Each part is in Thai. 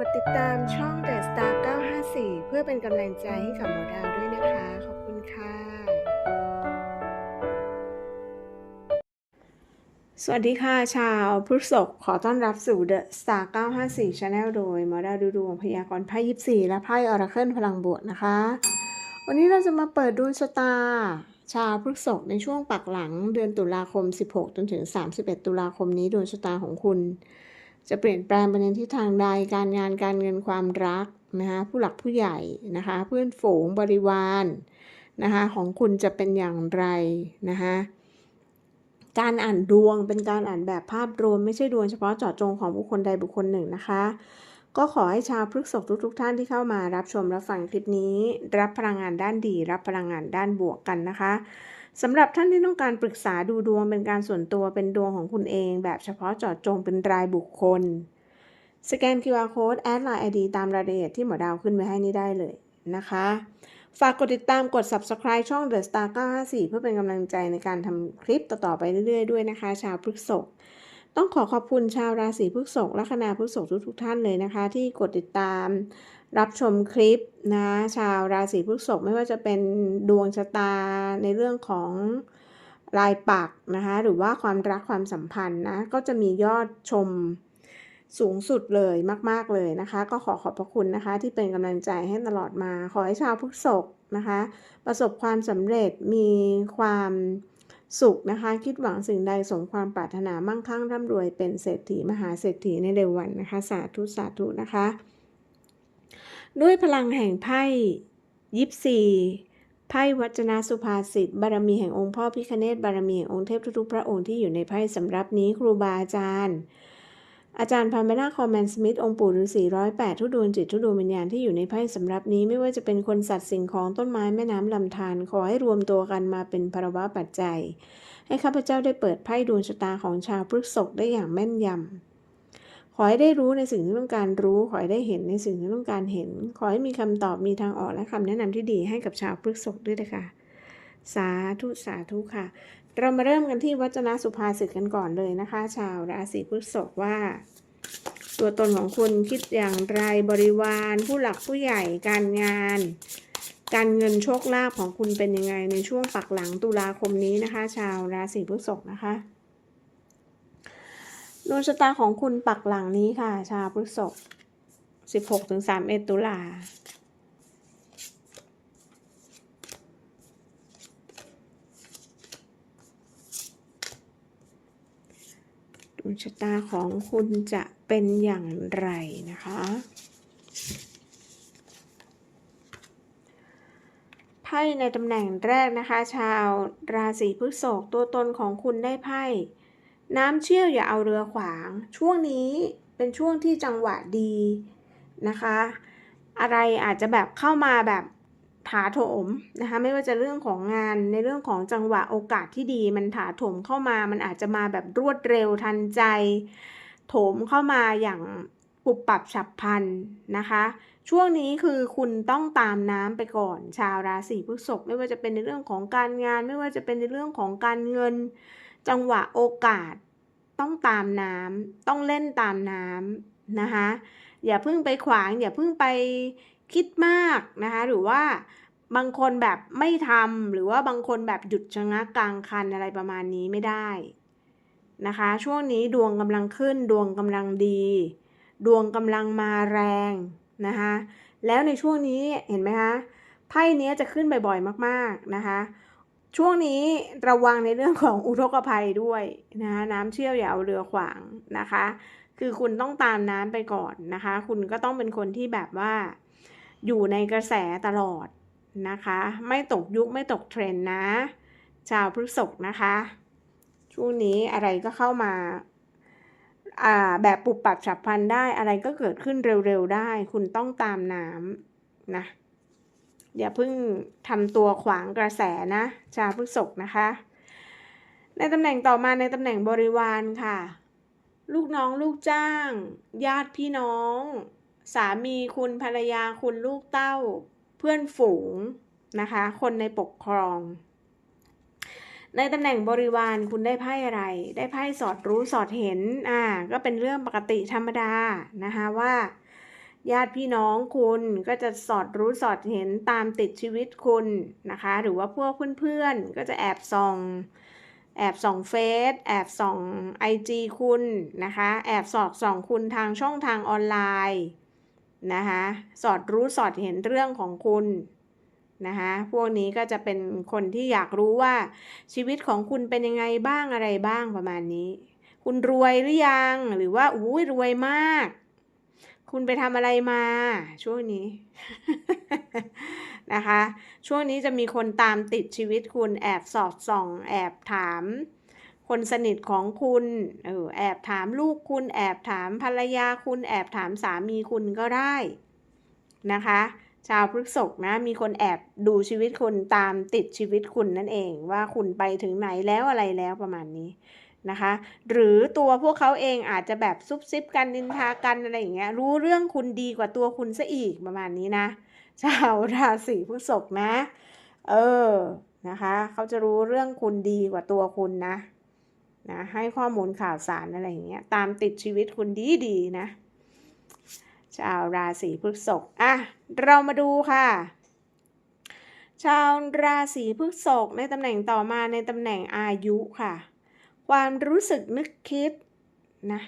กดติดตามช่อง The Star 954 เพื่อเป็นกำลังใจให้กับหมอดาวด้วยนะคะ ขอบคุณค่ะ สวัสดีค่ะ ชาวพฤษภขอต้อนรับสู่ The Star 954 Channel โดยหมอดาวดูดวงพยากรณ์ไพ่24และไพ่ออราเคิลพลังบวกนะคะ วันนี้เราจะมาเปิดดวงชะตา ชาวพฤษภในช่วงปักหลังเดือนตุลาคม 16 จนถึง 31 ตุลาคมนี้ดวงชะตาของคุณ จะเปลี่ยนแปลงไปในทิศทางใดการงานการเงินความรักนะคะผู้หลักผู้ใหญ่นะคะเพื่อนฝูงบริวารนะคะของคุณจะเป็นอย่างไรนะคะการอ่านดวงเป็นการอ่านแบบภาพรวม ไม่ใช่ดวงเฉพาะเจาะจงของบุคคลใดบุคคลหนึ่งนะคะ ก็ขอให้ชาวพฤกษภทุกๆทท่านที่เข้ามารับชมรับฟังคลิปนี้ รับพลังงานด้านดี รับพลังงานด้านบวกกันนะคะ สำหรับท่านที่ต้องการปรึกษาดูดวงเป็นการส่วนตัวเป็นดวงของคุณเอง แบบเฉพาะเจาะจงเป็นรายบุคคล สแกน QR Code แอดไลน์ ID ตามรายละเอียดที่หมอดาวขึ้นไว้ให้นี่ได้เลยนะคะ ฝากกดติดตามกด Subscribe ช่อง The Star 954 เพื่อเป็นกำลังใจในการทำคลิปต่อๆไปเรื่อยๆด้วยนะคะ ชาวพฤกษภต้องขอขอบคุณชาวราศีพฤษภและคณะพฤษภทุกๆท่านเลยนะคะ ที่กดติดตาม รับชมคลิปนะชาวราศีพฤษภไม่ว่าจะเป็นดวงชะตาในเรื่องของรายปักนะคะหรือว่าความรักความสัมพันธ์นะก็จะมียอดชมสูงสุดเลยมาก ๆ เลยนะคะ ก็ขอขอบพระคุณนะคะ ที่เป็นกำลังใจให้ตลอดมา ขอให้ชาวพฤษภนะคะ ประสบความสำเร็จมีความสุขนะคะ คิดหวังสิ่งใดสมความปรารถนามั่งคั่งร่ำรวยเป็นเศรษฐีมหาเศรษฐีในเร็ววันนะคะ สาธุ สาธุนะคะ ด้วยพลังแห่งไพ่ยิปซีไพ่วัจนาสุภาษิตบารมีแห่งองค์พ่อพิคเนตบารมีแห่งองค์เทพทุกๆพระองค์ที่อยู่ในไพ่สำรับนี้ครูบาอาจารย์ อาจารย์พาเมนาคอมแมนสมิธองค์ปู่ฤาษีร้อยแปดทุดวงจิตทุดวงวิญญาณที่อยู่ในไพ่สำรับนี้ไม่ว่าจะเป็นคนสัตว์สิ่งของต้นไม้แม่น้ำลำธารขอให้รวมตัวกันมาเป็นภรวะปัจจัย ให้ข้าพเจ้าได้เปิดไพ่ดวงชะตาของชาวพฤษภได้อย่างแม่นยำ ขอให้ได้รู้ในสิ่งที่ต้องการรู้ ขอให้ได้เห็นในสิ่งที่ต้องการเห็น ขอให้มีคำตอบมีทางออกและคำแนะนำที่ดีให้กับชาวพฤษภด้วยนะคะสาธุสาธุค่ะ เรามาเริ่มกันที่วัจนสุภาษิตกันก่อนเลยนะคะ ชาวราศีพฤษภว่า ตัวตนของคุณคิดอย่างไรบริวาร ผู้หลักผู้ใหญ่การงาน การเงินโชคลาภของคุณเป็นยังไงในช่วงปักหลังตุลาคมนี้นะคะ ชาวราศีพฤษภนะคะ ดวงชะตาของคุณปักหลังนี้ค่ะ ชาวพฤษภ16ถึง31 ตุลาดวงชะตาของคุณจะเป็นอย่างไรนะคะ ไพ่ในตำแหน่งแรกนะคะ ชาวราศีพฤษภตัวตนของคุณได้ไพ่ น้ำเชี่ยวอย่าเอาเรือขวาง ช่วงนี้เป็นช่วงที่จังหวะดีนะคะ อะไรอาจจะแบบเข้ามาแบบถาโถมนะคะไม่ว่าจะเรื่องของงานในเรื่องของจังหวะโอกาสที่ดี มันถาโถมเข้ามา มันอาจจะมาแบบรวดเร็วทันใจ โถมเข้ามาอย่างปุบปับฉับพลันนะคะ ช่วงนี้คือคุณต้องตามน้ำไปก่อน ชาวราศีพฤษภไม่ว่าจะเป็นในเรื่องของการงาน ไม่ว่าจะเป็นในเรื่องของการเงิน จังหวะโอกาสต้องตามน้ำต้องเล่นตามน้ำนะคะอย่าเพิ่งไปขวาง อย่าเพิ่งไปคิดมากนะคะหรือว่าบางคนแบบไม่ทำหรือว่าบางคนแบบหยุดชะงักกลางคันอะไรประมาณนี้ไม่ได้นะคะ ช่วงนี้ดวงกำลังขึ้นดวงกำลังดี ดวงกำลังมาแรงนะคะแล้วในช่วงนี้เห็นไหมคะไพ่นี้จะขึ้นบ่อยๆมาก ๆนะคะ ช่วงนี้ระวังในเรื่องของอุทกภัยด้วยนะคะน้ำเชี่ยวอย่าเอาเรือขวางนะคะ คือคุณต้องตามน้ำไปก่อนนะคะ คุณก็ต้องเป็นคนที่แบบว่า อยู่ในกระแสตลอดนะคะ ไม่ตกยุคไม่ตกเทรนนะ ชาวพฤษภนะคะ ช่วงนี้อะไรก็เข้ามาอ่าแบบปุบปับฉับพลันได้อะไรก็เกิดขึ้นเร็วๆได้ คุณต้องตามน้ำนะ อย่าเพิ่งทำตัวขวางกระแสนะ ชาวพฤกษภนะคะ ในตำแหน่งต่อมาในตำแหน่งบริวารค่ะ ลูกน้องลูกจ้าง ญาติพี่น้อง สามีคุณภรรยาคุณลูกเต้า เพื่อนฝูงนะคะ คนในปกครอง ในตำแหน่งบริวารคุณได้ไพ่อะไร ได้ไพ่สอดรู้สอดเห็นอ่าก็เป็นเรื่องปกติธรรมดานะคะว่า ญาติพี่น้องคุณก็จะสอดรู้สอดเห็นตามติดชีวิตคุณนะคะ หรือว่าพวกเพื่อนๆก็จะแอบส่อง แอบส่องเฟซแอบส่องไอจีคุณนะคะ แอบสอดส่องคุณทางช่องทางออนไลน์นะคะสอดรู้สอดเห็นเรื่องของคุณนะคะพวกนี้ก็จะเป็นคนที่อยากรู้ว่าชีวิตของคุณเป็นยังไงบ้างอะไรบ้างประมาณนี้ คุณรวยหรือยังหรือว่าอุ้ยรวยมาก คุณไปทำอะไรมา ช่วงนี้ นะคะ ช่วงนี้จะมีคนตามติดชีวิตคุณแอบสอดส่อง แอบถาม คนสนิทของคุณเออแอบถามลูกคุณ แอบถามภรรยาคุณ แอบถามสามีคุณก็ได้นะคะ ชาวพฤกษภนะ มีคนแอบดูชีวิตคุณตามติดชีวิตคุณนั่นเอง ว่าคุณไปถึงไหนแล้วอะไรแล้วประมาณนี้ นะคะ หรือตัวพวกเขาเองอาจจะแบบซุบซิบกันนินทากันอะไรอย่างเงี้ยรู้เรื่องคุณดีกว่าตัวคุณซะอีกประมาณนี้นะ ชาวราศีพฤษภนะเออนะคะเขาจะรู้เรื่องคุณดีกว่าตัวคุณนะนะให้ข้อมูลข่าวสารอะไรอย่างเงี้ยตามติดชีวิตคุณดีดีนะชาวราศีพฤษภอะเรามาดูค่ะ ชาวราศีพฤษภในตำแหน่งต่อมาในตำแหน่งอายุค่ะ ความรู้สึกนึกคิดนะ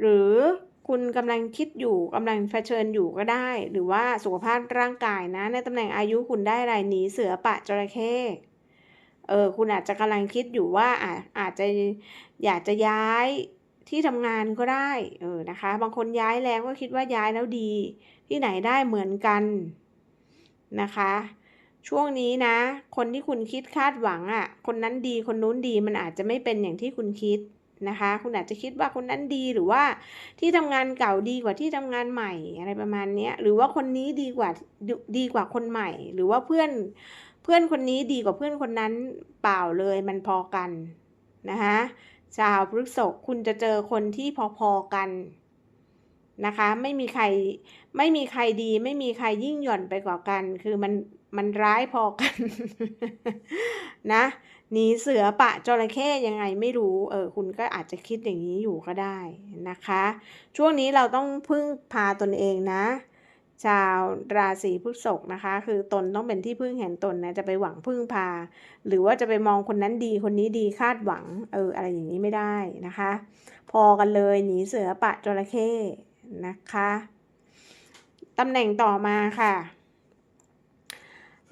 หรือคุณกำลังคิดอยู่กำลังเผชิญอยู่ก็ได้ หรือว่าสุขภาพร่างกายนะ ในตำแหน่งอายุคุณได้อะไรหนีเสือปะจระเข้เออคุณอาจจะกำลังคิดอยู่ว่าอาอาจจะอยากจะย้ายที่ทำงานก็ได้เออนะคะ บางคนย้ายแล้วก็คิดว่าย้ายแล้วดี ที่ไหนได้เหมือนกันนะคะ ช่วงนี้นะ คนที่คุณคิดคาดหวังอะ่ะ คนนั้นดีคนนู้นดีมันอาจจะไม่เป็นอย่างที่คุณคิดนะคะ คุณอาจจะคิดว่าคนนั้นดีหรือว่าที่ทำงานเก่าดีกว่าที่ทำงานใหม่อะไรประมาณนี้หรือว่าคนนี้ดีกว่าดดีกว่าคนใหม่ หรือว่าเพื่อนเพื่อนคนนี้ดีกว่าเพื่อนคนนั้นเปล่าเลยมันพอกันนะคะชาวพฤษภคุณจะเจอคนที่พอๆกันนะคะ ไม่มีใครไม่มีใครดี ไม่มีใครยิ่งหย่อนไปกว่ากัน คือมัน มันร้ายพอกัน นะหนีเสือปะจระเข้ยังไงไม่รู้ เออคุณก็อาจจะคิดอย่างนี้อยู่ก็ได้นะคะ ช่วงนี้เราต้องพึ่งพาตนเองนะ ชาวราศีพฤษภนะคะ คือตนต้องเป็นที่พึ่งแห่งตนนะ จะไปหวังพึ่งพา หรือว่าจะไปมองคนนั้นดีคนนี้ดีคาดหวัง เออ อะไรอย่างนี้ไม่ได้นะคะ พอกันเลยหนีเสือปะจระเข้นะคะตำแหน่งต่อมาค่ะ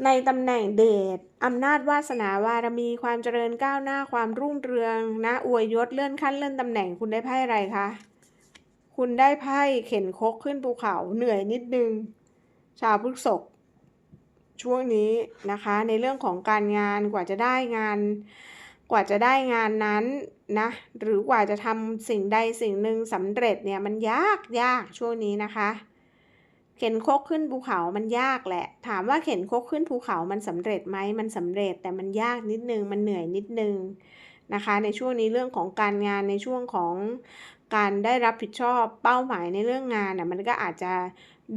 ในตำแหน่งเดชอำนาจวาสนาวารมีความเจริญก้าวหน้าความรุ่งเรืองนะอวยยศเลื่อนขั้นเลื่อนตำแหน่งคุณได้ไพ่อะไรคะ คุณได้ไพ่เข็นคกขึ้นภูเขาเหนื่อยนิดนึง ชาวพฤษภช่วงนี้นะคะ ในเรื่องของการงานกว่าจะได้งาน กว่าจะได้งานนั้นนะหรือกว่าจะทำสิ่งใดสิ่งหนึ่งสำเร็จเนี่ยมันยากยากช่วงนี้นะคะ เข็นคกขึ้นภูเขามันยากแหละ ถามว่าเข็นคกขึ้นภูเขามันสำเร็จไหมมันสำเร็จแต่มันยากนิดนึง มันเหนื่อยนิดนึงนะคะ ในช่วงนี้เรื่องของการงานในช่วงของการได้รับผิดชอบเป้าหมายในเรื่องงานน่ะมันก็อาจจะ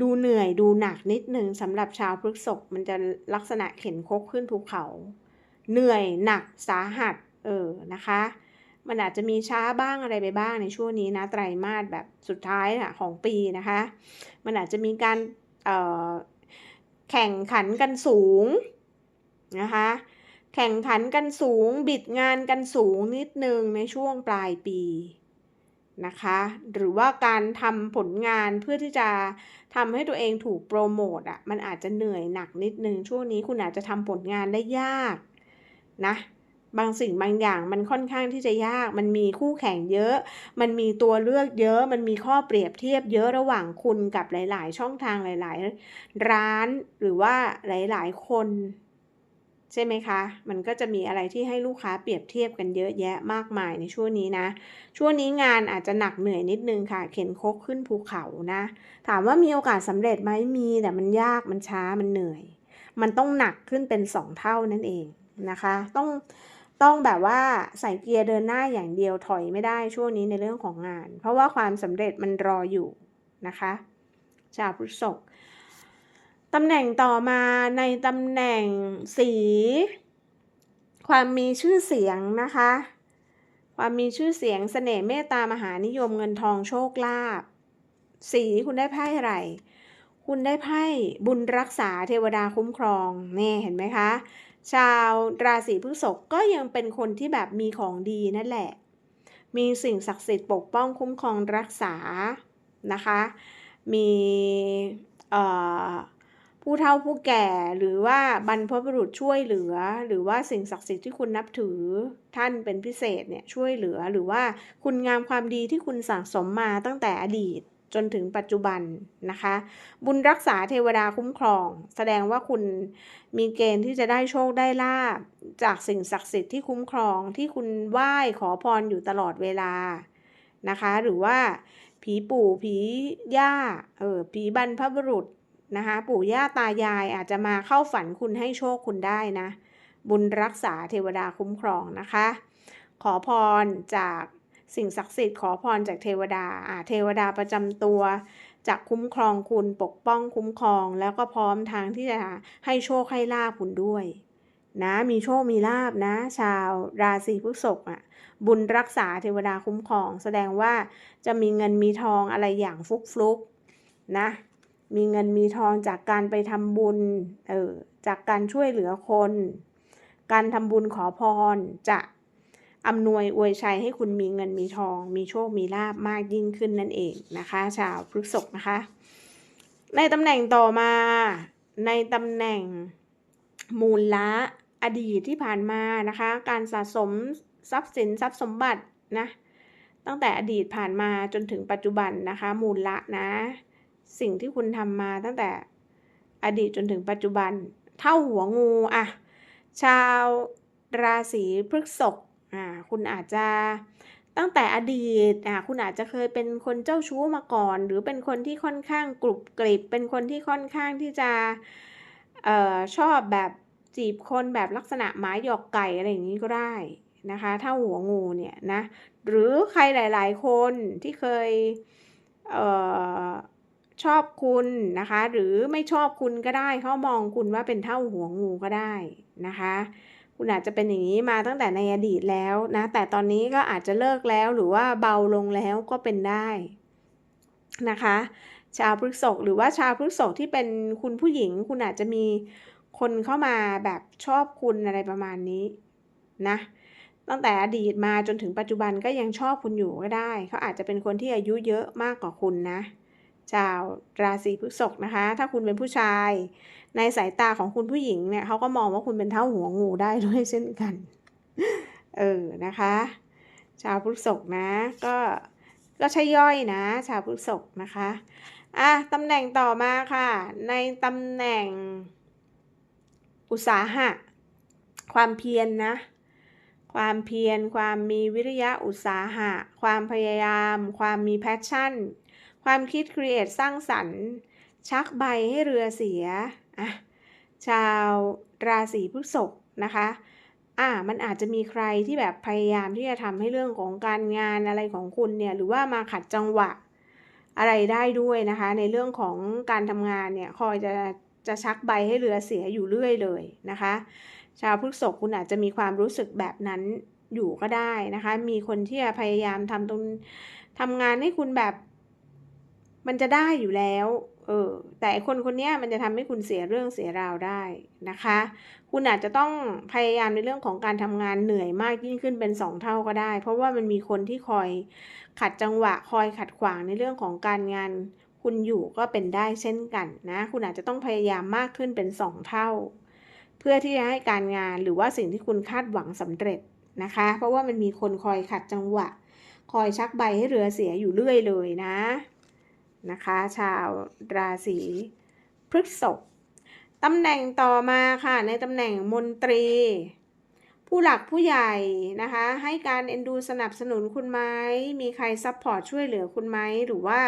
ดูเหนื่อยดูหนักนิดนึงสำหรับชาวพฤษภมันจะลักษณะเข็นคกขึ้นภูเขา เหนื่อยหนักสาหัสเออนะคะ มันอาจจะมีช้าบ้างอะไรไปบ้างในช่วงนี้นะไตรมาสแบบสุดท้ายนะของปีนะคะ มันอาจจะมีการแข่งขันกันสูงนะคะแข่งขันกันสูง บิดงานกันสูงนิดนึงในช่วงปลายปีนะคะ หรือว่าการทำผลงานเพื่อที่จะทำให้ตัวเองถูกโปรโมทอะมันอาจจะเหนื่อยหนักนิดนึงช่วงนี้คุณอาจจะทำผลงานได้ยากนะ บางสิ่งบางอย่างมันค่อนข้างที่จะยาก มันมีคู่แข่งเยอะ มันมีตัวเลือกเยอะ มันมีข้อเปรียบเทียบเยอะระหว่างคุณกับหลาย ๆ ช่องทางหลาย ๆ ร้านหรือว่าหลาย ๆ คน ใช่ไหมคะ มันก็จะมีอะไรที่ให้ลูกค้าเปรียบเทียบกันเยอะแยะมากมายในช่วงนี้นะ ช่วงนี้งานอาจจะหนักเหนื่อยนิดนึงค่ะ เข็นคกขึ้นภูเขานะ ถามว่ามีโอกาสสำเร็จไหมมี แต่มันยาก มันช้า มันเหนื่อย มันต้องหนักขึ้นเป็นสองเท่านั่นเองนะคะ ต้อง ต้องแบบว่าใส่เกียร์เดินหน้าอย่างเดียวถอยไม่ได้ช่วงนี้ในเรื่องของงาน เพราะว่าความสำเร็จมันรออยู่นะคะชาวพฤษภตำแหน่งต่อมาในตำแหน่งสี ความมีชื่อเสียงนะคะ ความมีชื่อเสียงเสน่ห์เมตตามหานิยมเงินทองโชคลาภสีคุณได้ไพ่อะไร คุณได้ไพ่บุญรักษาเทวดาคุ้มครองนี่เห็นไหมคะ ชาวราศีพฤษภก็ยังเป็นคนที่แบบมีของดีนั่นแหละ มีสิ่งศักดิ์สิทธิ์ปกป้องคุ้มครองรักษานะคะ มีผู้เฒ่าผู้แก่หรือว่าบรรพบุรุษช่วยเหลือ หรือว่าสิ่งศักดิ์สิทธิ์ที่คุณนับถือท่านเป็นพิเศษเนี่ยช่วยเหลือหรือว่าคุณงามความดีที่คุณสะสมมาตั้งแต่อดีต จนถึงปัจจุบันนะคะ บุญรักษาเทวดาคุ้มครอง แสดงว่าคุณมีเกณฑ์ที่จะได้โชคได้ลาบจากสิ่งศักดิ์สิทธิ์ที่คุ้มครองที่คุณไหว้ขอพรอยู่ตลอดเวลานะคะ หรือว่าผีปู่ผีย่าเออผีบรรพบุรุษนะคะ ปู่ย่าตายายอาจจะมาเข้าฝันคุณให้โชคคุณได้นะ บุญรักษาเทวดาคุ้มครองนะคะ ขอพรจาก สิ่งศักดิ์สิทธิ์ขอพรจากเทวดาอ่าเทวดาประจำตัวจะคุ้มครองคุณปกป้องคุ้มครอง แล้วก็พร้อมทางที่จะให้โชคให้ลาบคุณด้วยนะมีโชคมีลาบนะ ชาวราศีพฤษภอะบุญรักษาเทวดาคุ้มครอง แสดงว่าจะมีเงินมีทองอะไรอย่างฟุกฟลุกนะมีเงินมีทองจากการไปทำบุญเออจากการช่วยเหลือคน การทำบุญขอพรจะ อำนวยอวยชัยให้คุณมีเงินมีทอง มีโชคมีลาบมากยิ่งขึ้นนั่นเองนะคะ ชาวพฤษภนะคะ ในตำแหน่งต่อมาในตำแหน่งมูลละอดีตที่ผ่านมานะคะ การสะสมทรัพย์สินทรัพย์สมบัตินะตั้งแต่อดีตผ่านมาจนถึงปัจจุบันนะคะ มูลละนะ สิ่งที่คุณทำมาตั้งแต่อดีตจนถึงปัจจุบัน เท่าหัวงูอะชาวราศีพฤษภ อ่าคุณอาจจะตั้งแต่อดีตอ่าคุณอาจจะเคยเป็นคนเจ้าชู้มาก่อน หรือเป็นคนที่ค่อนข้างกรุบกริบ เป็นคนที่ค่อนข้างที่จะเอ่อชอบแบบจีบคนแบบลักษณะหมาหยอกไก่อะไรอย่างนี้ก็ได้นะคะ ถ้าหัวงูเนี่ยนะหรือใครหลาย ๆ คนที่เคยเอ่อชอบคุณนะคะ หรือไม่ชอบคุณก็ได้เขามองคุณว่าเป็นเท่าหัวงูก็ได้นะคะ คุณอาจจะเป็นอย่างนี้มาตั้งแต่ในอดีตแล้วนะ แต่ตอนนี้ก็อาจจะเลิกแล้วหรือว่าเบาลงแล้วก็เป็นได้นะคะ ชาวพฤษภหรือว่าชาวพฤษภที่เป็นคุณผู้หญิง คุณอาจจะมีคนเข้ามาแบบชอบคุณอะไรประมาณนี้นะตั้งแต่อดีตมาจนถึงปัจจุบันก็ยังชอบคุณอยู่ก็ได้ เขาอาจจะเป็นคนที่อายุเยอะมากกว่าคุณนะชาวราศีพฤษภนะคะ ถ้าคุณเป็นผู้ชาย ในสายตาของคุณผู้หญิงเนี่ยเขาก็มองว่าคุณเป็นเท่าหัวงูได้ด้วยเช่นกัน เออนะคะ ชาวพฤษภนะ ก็ก็ใช่ย่อยนะ ชาวพฤษภนะคะอะตำแหน่งต่อมาค่ะ ในตำแหน่งอุตสาหะ ความเพียรนนะ ความเพียร ความมีวิริยะอุตสาหะ ความพยายาม ความมีแพชชั่น ความคิดครีเอทสร้างสรรค์ ชักใบให้เรือเสีย อะชาวราศีพฤษภนะคะอะมันอาจจะมีใครที่แบบพยายามที่จะทำให้เรื่องของการงานอะไรของคุณเนี่ยหรือว่ามาขัดจังหวะอะไรได้ด้วยนะคะ ในเรื่องของการทำงานเนี่ยคอยจะจะชักใบให้เรือเสียอยู่เรื่อยเลยนะคะ ชาวพฤษภคุณอาจจะมีความรู้สึกแบบนั้นอยู่ก็ได้นะคะ มีคนที่จะพยายามทำตรงทำงานให้คุณแบบ มันจะได้อยู่แล้ว ออแต่คนคนนี้มันจะทำให้คุณเสียเรื่องเสียราวได้นะคะ คุณอาจจะต้องพยายามในเรื่องของการทำงานเหนื่อยมากยิ่งขึ้นเป็นสองเท่าก็ได้ เพราะว่ามันมีคนที่คอยขัดจังหวะคอยขัดขวางในเรื่องของการงาน คุณอยู่ก็เป็นได้เช่นกันนะ คุณอาจจะต้องพยายามมากขึ้นเป็นสองเท่า เพื่อที่จะให้การงานหรือว่าสิ่งที่คุณคาดหวังสำเร็จนะคะ เพราะว่ามันมีคนคอยขัดจังหวะ คอยชักใบให้เรือเสียอยู่เรื่อยเลยนะ นะคะ ชาวราศีพฤษภตำแหน่งต่อมาค่ะ ในตำแหน่งมนตรี ผู้หลักผู้ใหญ่นะคะ ให้การเอ็นดูสนับสนุนคุณไหมมีใครซัพพอร์ตช่วยเหลือคุณไหมหรือว่า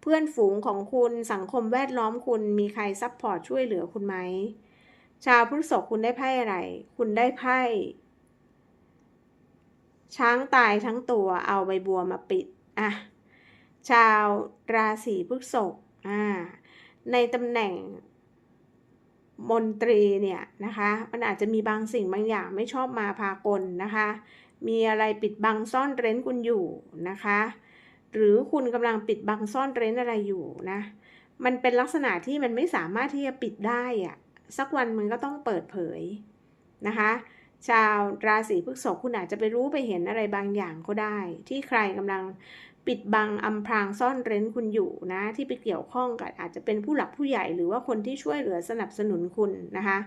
เพื่อนฝูงของคุณสังคมแวดล้อมคุณมีใครซัพพอร์ตช่วยเหลือคุณไหมชาวพฤษภคุณได้ไพ่อะไร คุณได้ไพ่ ช้างตายทั้งตัวเอาใบบัวมาปิด อะ ชาวราศีพฤษภอ่าในตำแหน่งมนตรีเนี่ยนะคะมันอาจจะมีบางสิ่งบางอย่างไม่ชอบมาพากลนะคะ มีอะไรปิดบังซ่อนเร้นคุณอยู่นะคะ หรือคุณกำลังปิดบังซ่อนเร้นอะไรอยู่นะมันเป็นลักษณะที่มันไม่สามารถที่จะปิดได้อะสักวันมันก็ต้องเปิดเผยนะคะ ชาวราศีพฤษภคุณอาจจะไปรู้ไปเห็นอะไรบางอย่างก็ได้ ที่ใครกำลัง ปิดบังอำพรางซ่อนเร้นคุณอยู่นะที่ไปเกี่ยวข้องกับอาจจะเป็นผู้หลักผู้ใหญ่หรือว่าคนที่ช่วยเหลือสนับสนุนคุณนะคะ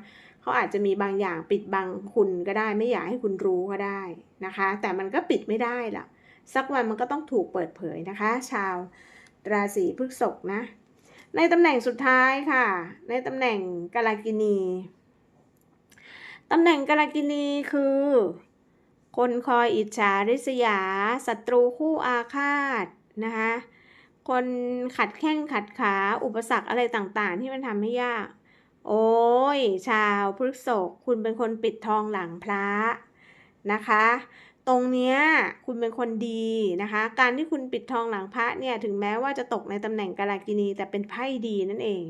เขาอาจจะมีบางอย่างปิดบังคุณก็ได้ ไม่อยากให้คุณรู้ก็ได้นะคะ แต่มันก็ปิดไม่ได้ล่ะ สักวันมันก็ต้องถูกเปิดเผยนะคะ ชาวราศีพฤษภนะ ในตำแหน่งสุดท้ายค่ะ ในตำแหน่งกาลากินีตำแหน่งกาลากินีคือ คนคอยอิจฉาริษยาศัตรูคู่อาฆาตนะคะคนขัดแข้งขัดขาอุปสรรคอะไรต่างๆ ที่มันทำให้ยาก โอ้ย ชาวพฤษกคุณเป็นคนปิดทองหลังพระนะคะ ตรงเนี้ยคุณเป็นคนดีนะคะ การที่คุณปิดทองหลังพระเนี่ยถึงแม้ว่าจะตกในตำแหน่งกาลากินีแต่เป็นไพ่ดีนั่นเอง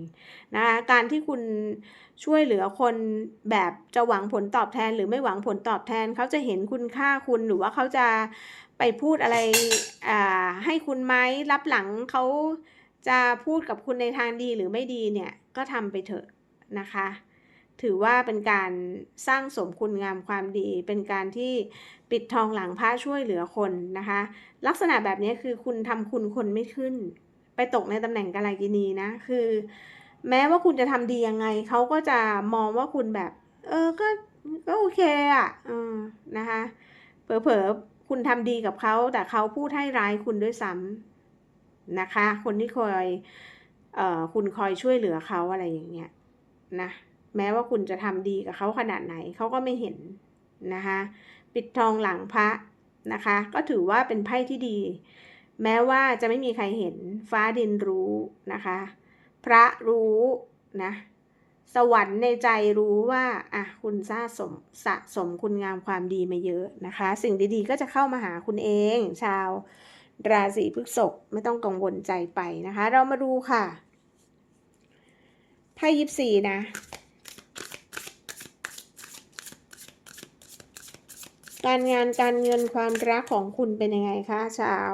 นะคะการที่คุณช่วยเหลือคนแบบจะหวังผลตอบแทน หรือไม่หวังผลตอบแทนเขาจะเห็นคุณค่าคุณหรือว่าเขาจะไปพูดอะไรอ่าให้คุณไหมรับหลังเขาจะพูดกับคุณในทางดีหรือไม่ดีเนี่ยก็ทำไปเถอะนะคะ ถือว่าเป็นการสร้างสมคุณงามความดี เป็นการที่ปิดทองหลังพระช่วยเหลือคนนะคะ ลักษณะแบบนี้คือคุณทำคุณคนไม่ขึ้น ไปตกในตำแหน่งกาลากินีนะ คือ แม้ว่าคุณจะทำดียังไง เขาก็จะมองว่าคุณแบบ เออก็ก็โอเคอะเออนะคะเผลอๆคุณทำดีกับเขาแต่เขาพูดให้ร้ายคุณด้วยซ้ำนะคะ คนที่คอยเอ่อคุณคอยช่วยเหลือเขาอะไรอย่างเงี้ยนะ แม้ว่าคุณจะทำดีกับเขาขนาดไหนเขาก็ไม่เห็นนะคะ ปิดทองหลังพระนะคะ ก็ถือว่าเป็นไพ่ที่ดี แม้ว่าจะไม่มีใครเห็นฟ้าดินรู้นะคะ พระรู้นะสวรรค์ในใจรู้ว่าอะคุณสะสมสะสมคุณงามความดีมาเยอะนะคะ สิ่งดีๆก็จะเข้ามาหาคุณเอง ชาวราศีพฤษภไม่ต้องกังวลใจไปนะคะ เรามาดูค่ะไพ่ยิปซีนะ การงานการเงินความรักของคุณเป็นยังไงคะชาว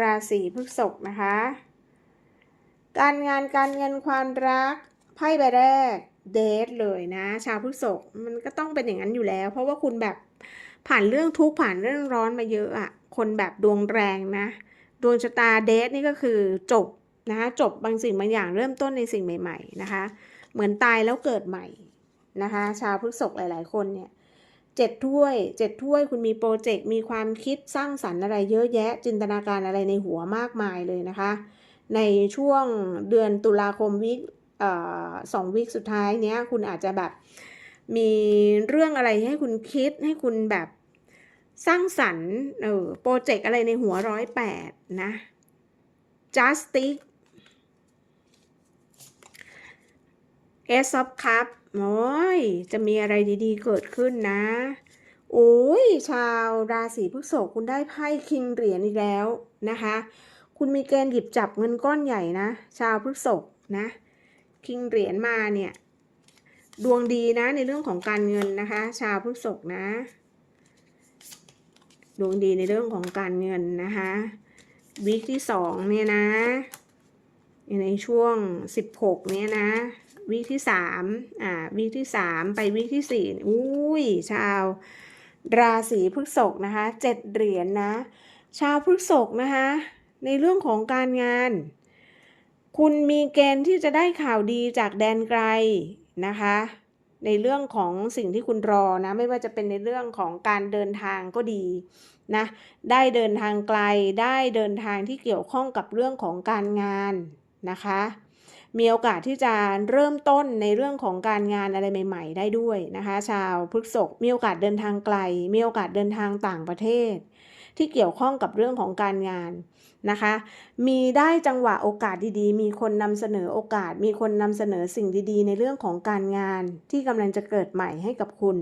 ราศีพฤษภนะคะ การงานการเงินความรักไพ่ใบแรกเดทเลยนะ ชาวพฤษภมันก็ต้องเป็นอย่างนั้นอยู่แล้ว เพราะว่าคุณแบบผ่านเรื่องทุกข์ผ่านเรื่องร้อนมาเยอะอะคนแบบดวงแรงนะ ดวงชะตาเดทนี่ก็คือจบนะคะจบบางสิ่งบางอย่างเริ่มต้นในสิ่งใหม่ ๆนะคะ เหมือนตายแล้วเกิดใหม่นะคะ ชาวพฤษภหลาย ๆ คนเนี่ย เจ็ดถ้วยเจ็ดถ้วยคุณมีโปรเจกต์มีความคิดสร้างสรรค์อะไรเยอะแยะ จินตนาการอะไรในหัวมากมายเลยนะคะ ในช่วงเดือนตุลาคมวิกสองวิกสุดท้ายเนี้ยคุณอาจจะแบบมีเรื่องอะไรให้คุณคิดให้คุณแบบสร้างสรรค์เออโปรเจกต์อะไรในหัวร้อยแปดนะ justice Ace of Cup โอ้ยจะมีอะไรดีๆเกิดขึ้นนะโอ้ยชาวราศีพฤษภคุณได้ไพ่คิงเหรียญอีกแล้วนะคะ คุณมีเกณฑ์หยิบจับเงินก้อนใหญ่นะ ชาวพฤษภนะคิงเหรียญมาเนี่ย ดวงดีนะในเรื่องของการเงินนะคะ ชาวพฤษภนะ ดวงดีในเรื่องของการเงินนะคะวีคที่สองเนี่ยนะ ในช่วงสิบหกเนี่ยนะ วีที่สามอ่าวีที่สามไปวีที่สี่อุ้ยชาว ราศีพฤษภนะคะเจ็ดเหรียญนนะ ชาวพฤษภนะคะในเรื่องของการงาน คุณมีเกณฑ์ที่จะได้ข่าวดีจากแดนไกลนะคะ ในเรื่องของสิ่งที่คุณรอนะไม่ว่าจะเป็นในเรื่องของการเดินทางก็ดีนะได้เดินทางไกลได้เดินทางที่เกี่ยวข้องกับเรื่องของการงานนะคะ มีโอกาสที่จะเริ่มต้นในเรื่องของการงานอะไรใหม่ ๆ ได้ด้วยนะคะ ชาวพฤษภมีโอกาสเดินทางไกล มีโอกาสเดินทางต่างประเทศ ที่เกี่ยวข้องกับเรื่องของการงานนะคะ มีได้จังหวะโอกาสดีๆ มีคนนำเสนอโอกาส มีคนนำเสนอสิ่งดีๆ ในเรื่องของการงานที่กำลังจะเกิดใหม่ให้กับคุณ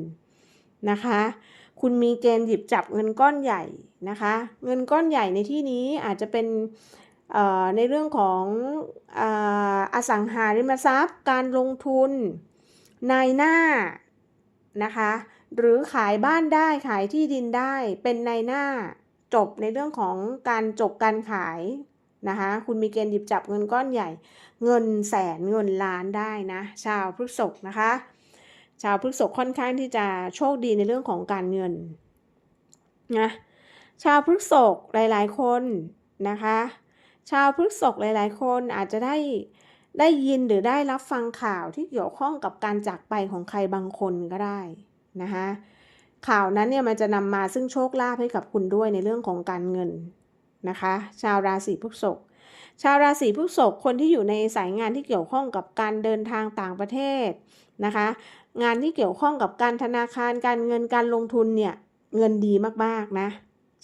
นะคะ คุณมีเกณฑ์หยิบจับเงินก้อนใหญ่นะคะ เงินก้อนใหญ่ในที่นี้อาจจะเป็น ในเรื่องของอสังหาริมทรัพย์ การลงทุน นายหน้านะคะ หรือขายบ้านได้ขายที่ดินได้เป็นนายหน้าจบในเรื่องของการจบการขายนะคะ คุณมีเกณฑ์หยิบจับเงินก้อนใหญ่ เงินแสนเงินล้านได้นะ ชาวพฤษภนะคะ ชาวพฤษภค่อนข้างที่จะโชคดีในเรื่องของการเงินนะชาวพฤษภหลาย ๆ คนนะคะ ชาวพฤษภหลาย ๆ คนอาจจะได้ได้ยินหรือได้รับฟังข่าวที่เกี่ยวข้องกับการจากไปของใครบางคนก็ได้นะคะข่าวนั้นเนี่ยมันจะนำมาซึ่งโชคลาภให้กับคุณด้วยในเรื่องของการเงินนะคะ ชาวราศีพฤษภชาวราศีพฤษภคนที่อยู่ในสายงานที่เกี่ยวข้องกับการเดินทางต่างประเทศนะคะ งานที่เกี่ยวข้องกับการธนาคารการเงินการลงทุนเนี่ยเงินดีมากๆนะ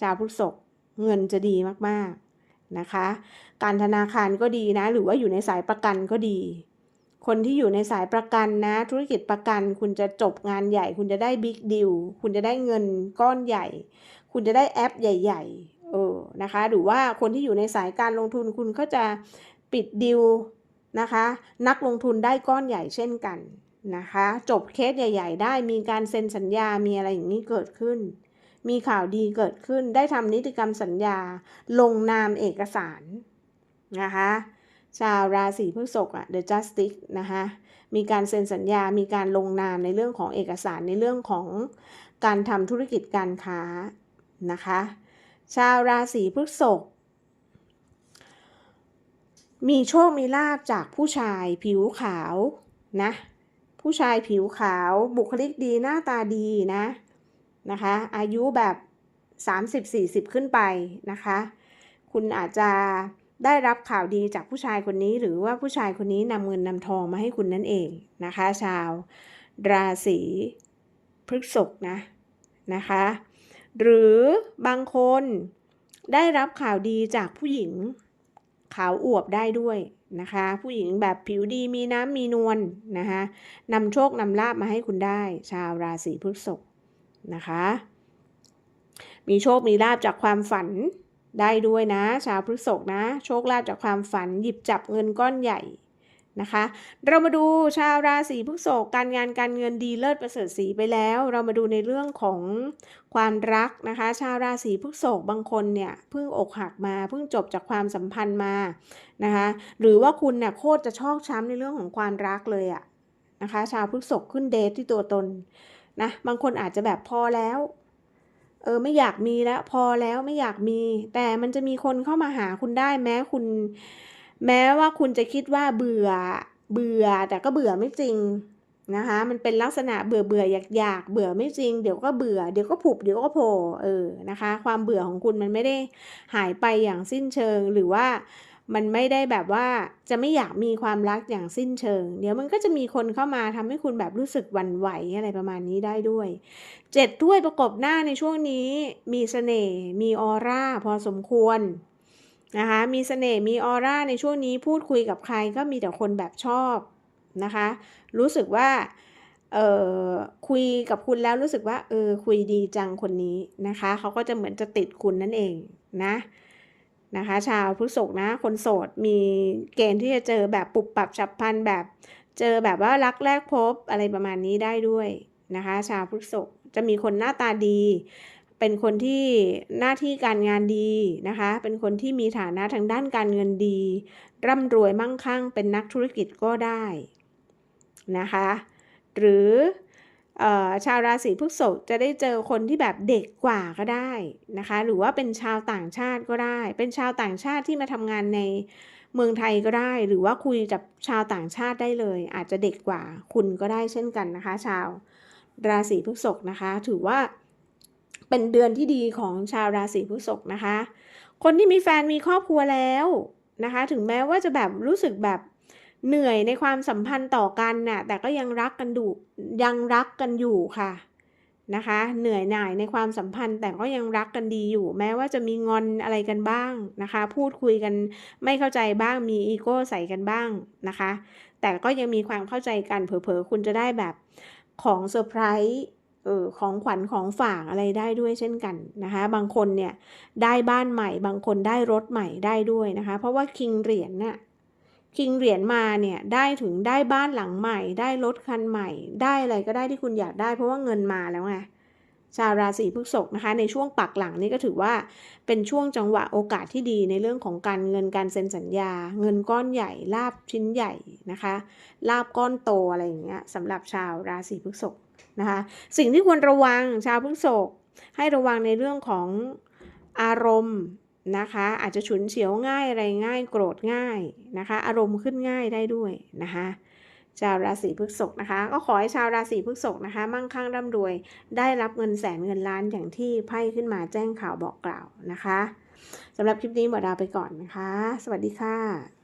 ชาวพฤษภเงินจะดีมากๆ นะคะ การธนาคารก็ดีนะ หรือว่าอยู่ในสายประกันก็ดี คนที่อยู่ในสายประกันนะ ธุรกิจประกันคุณจะจบงานใหญ่ คุณจะได้บิ๊กดิวคุณจะได้เงินก้อนใหญ่ คุณจะได้แอปใหญ่ ๆ เออนะคะ หรือว่าคนที่อยู่ในสายการลงทุนคุณก็จะปิดดิวนะคะ นักลงทุนได้ก้อนใหญ่เช่นกันนะคะ จบเคสใหญ่ ๆ ได้มีการเซ็นสัญญา มีอะไรอย่างนี้เกิดขึ้น มีข่าวดีเกิดขึ้นได้ทำนิติกรรมสัญญา ลงนามเอกสารนะคะชาวราศีพฤษภอะ The Justice นะคะมีการเซ็นสัญญา มีการลงนามในเรื่องของเอกสารในเรื่องของการทำธุรกิจการค้านะคะ ชาวราศีพฤษภมีโชคมีลาบจากผู้ชายผิวขาวนะ ผู้ชายผิวขาวบุคลิกดีหน้าตาดีนะ นะคะ อายุแบบ 30-40 ขึ้นไปนะคะ คุณอาจจะได้รับข่าวดีจากผู้ชายคนนี้ หรือว่าผู้ชายคนนี้นำเงินนำทองมาให้คุณนั่นเองนะคะ ชาวราศีพฤษภนะนะคะ หรือบางคนได้รับข่าวดีจากผู้หญิงขาวอวบได้ด้วยนะคะ ผู้หญิงแบบผิวดีมีน้ำมีนวลนะคะนำโชคนำลาบมาให้คุณได้ ชาวราศีพฤษภ นะคะ มีโชคมีลาบจากความฝันได้ด้วยนะ ชาวพฤษภนะ โชคลาภจากความฝันหยิบจับเงินก้อนใหญ่นะคะ เรามาดูชาวราศีพฤษภการงานการเงินดีเลิศประเสริฐสีไปแล้ว เรามาดูในเรื่องของความรักนะคะ ชาวราศีพฤษภบางคนเนี่ยเพิ่งอกหักมาเพิ่งจบจากความสัมพันธ์มานะคะ หรือว่าคุณเนี่ยโคตรจะชอกช้ำในเรื่องของความรักเลยอะนะคะ ชาวพฤษภขึ้นเดทที่ตัวตน นะบางคนอาจจะแบบพอแล้วเออไม่อยากมีแล้วพอแล้วไม่อยากมี แต่มันจะมีคนเข้ามาหาคุณได้แม้คุณ แม้ว่าคุณจะคิดว่าเบื่อเบื่อแต่ก็เบื่อไม่จริงนะคะมันเป็นลักษณะเบื่อเบื่ออยากอยากเบื่อไม่จริง เดี๋ยวก็เบื่อเดี๋ยวก็ผุบเดี๋ยวก็โผล่เออนะคะ ความเบื่อของคุณมันไม่ได้หายไปอย่างสิ้นเชิงหรือว่า มันไม่ได้แบบว่าจะไม่อยากมีความรักอย่างสิ้นเชิง เดี๋ยวมันก็จะมีคนเข้ามาทำให้คุณแบบรู้สึกวันไหวอะไรประมาณนี้ได้ด้วยเจ็ดถ้วยประกบหน้าในช่วงนี้ มีเสน่ห์มีออร่าพอสมควรนะคะมีเสน่ห์มีออร่าในช่วงนี้พูดคุยกับใครก็มีแต่คนแบบชอบนะคะ รู้สึกว่าเออคุยกับคุณแล้วรู้สึกว่าเออคุยดีจังคนนี้นะคะเขาก็จะเหมือนจะติดคุณนั่นเองนะ นะคะ ชาวพฤษภนะ คนโสดมีเกณฑ์ที่จะเจอแบบปุบปับฉับพลันแบบ เจอแบบว่ารักแรกพบอะไรประมาณนี้ได้ด้วยนะคะ ชาวพฤษภจะมีคนหน้าตาดี เป็นคนที่หน้าที่การงานดีนะคะ เป็นคนที่มีฐานะทางด้านการเงินดี ร่ำรวยมั่งคั่ง เป็นนักธุรกิจก็ได้นะคะ หรือ ชาวราศีพฤษภจะได้เจอคนที่แบบเด็กกว่าก็ได้นะคะ หรือว่าเป็นชาวต่างชาติก็ได้ เป็นชาวต่างชาติที่มาทำงานในเมืองไทยก็ได้ หรือว่าคุยกับชาวต่างชาติได้เลย อาจจะเด็กกว่าคุณก็ได้เช่นกันนะคะ ชาวราศีพฤษภนะคะ ถือว่าเป็นเดือนที่ดีของชาวราศีพฤษภนะคะ คนที่มีแฟนมีครอบครัวแล้วนะคะ ถึงแม้ว่าจะแบบรู้สึกแบบ เหนื่อยในความสัมพันธ์ต่อกันน่ะแต่ก็ยังรักกันดูยังรักกันอยู่ค่ะนะคะ เหนื่อยหน่ายในความสัมพันธ์แต่ก็ยังรักกันดีอยู่ แม้ว่าจะมีงอนอะไรกันบ้างนะคะ พูดคุยกันไม่เข้าใจบ้างมีอีโก้ใส่กันบ้างนะคะ แต่ก็ยังมีความเข้าใจกันเผลอๆคุณจะได้แบบของเซอร์ไพรส์เออของขวัญของฝากอะไรได้ด้วยเช่นกันนะคะ บางคนเนี่ยได้บ้านใหม่ บางคนได้รถใหม่ได้ด้วยนะคะ เพราะว่าคิงเหรียญน่ะ คิงเหรียญมาเนี่ยได้ถึงได้บ้านหลังใหม่ ได้รถคันใหม่ ได้อะไรก็ได้ที่คุณอยากได้ เพราะว่าเงินมาแล้วไงชาวราศีพฤษภนะคะในช่วงปักหลังนี่ก็ถือว่าเป็นช่วงจังหวะโอกาสที่ดีในเรื่องของการเงินการเซ็นสัญญา เงินก้อนใหญ่ลาบชิ้นใหญ่นะคะลาบก้อนโตอะไรอย่างเงี้ยสำหรับชาวราศีพฤษภนะคะสิ่งที่ควรระวังชาวพฤษภให้ระวังในเรื่องของอารมณ์ นะคะ อาจจะฉุนเฉียวง่ายอะไรง่ายโกรธง่ายนะคะ อารมณ์ขึ้นง่ายได้ด้วยนะคะชาวราศีพฤษภนะคะ ก็ขอให้ชาวราศีพฤษภนะคะ มั่งคั่งร่ำรวย ได้รับเงินแสนเงินล้านอย่างที่ไพ่ขึ้นมาแจ้งข่าวบอกกล่าวนะคะสำหรับคลิปนี้หมอดาวไปก่อนนะคะ สวัสดีค่ะ